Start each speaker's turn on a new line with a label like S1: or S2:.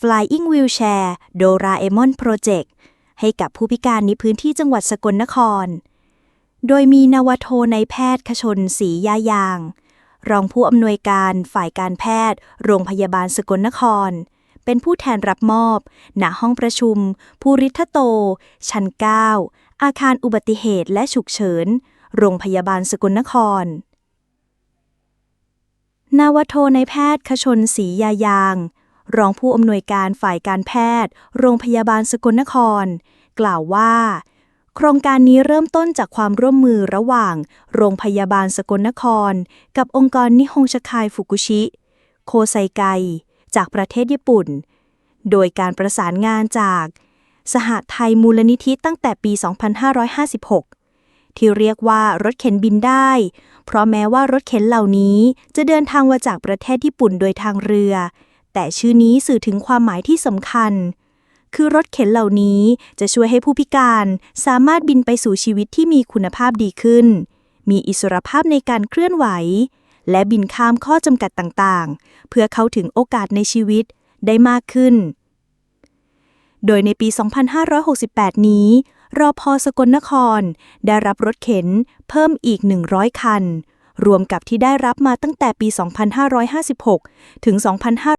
S1: Flying Wheelchair Doraemon Project ให้กับผู้พิการในพื้นที่จังหวัดสกลนคร โดยมีนวโทในแพทย์ขชนศรียายาง รองผู้อำนวยการฝ่ายการแพทย์ โรงพยาบาลสกลนคร เป็นผู้แทนรับมอบ ณ ห้องประชุม ภูริทโต ชั้น 9 อาคารอุบัติเหตุและฉุกเฉิน โรงพยาบาลสกลนครนาวโทในแพทย์ขชนศรียายาง รองผู้อำนวยการฝ่ายการแพทย์ โรงพยาบาลสกลนคร กล่าวว่า โครงการนี้เริ่มต้นจากความร่วมมือระหว่าง โรงพยาบาลสกลนคร กับองค์กรนิฮงชคายฟุกุชิ โคไซไก จากประเทศญี่ปุ่น โดยการประสานงานจาก สหไทยมูลนิธิตั้งแต่ปี 2556ที่เรียกว่ารถเข็นบินได้ เพราะแม้ว่ารถเข็นเหล่านี้จะเดินทางมาจากประเทศญี่ปุ่นโดยทางเรือ แต่ชื่อนี้สื่อถึงความหมายที่สำคัญ คือรถเข็นเหล่านี้จะช่วยให้ผู้พิการสามารถบินไปสู่ชีวิตที่มีคุณภาพดีขึ้น มีอิสรภาพในการเคลื่อนไหว และบินข้ามข้อจำกัดต่างๆ เพื่อเข้าถึงโอกาสในชีวิตได้มากขึ้น โดยในปี 2568 นี้รอพอสกลนคร ได้รับรถเข็นเพิ่มอีก 100 คัน รวมกับที่ได้รับมาตั้งแต่ปี 2556 ถึง